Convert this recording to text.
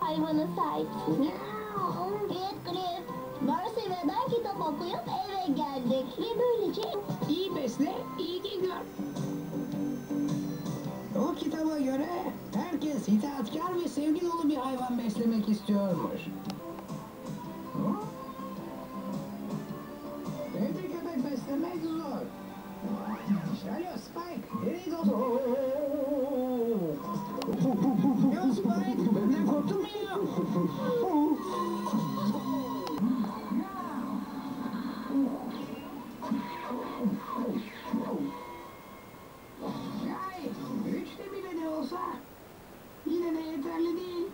Hayvana sahipsin. Git Grif. Darcy ve ben kitap okuyup eve geldik. Ve böylece İyi besle, iyi. O beslemek istiyormuş. Hı? Evde köpek beslemek zor. Alo Spike, nereye gidiyorsun? Ya Spike, benden korktun mu ya? Ay, üçte bile de olsa yine de yeterli değil.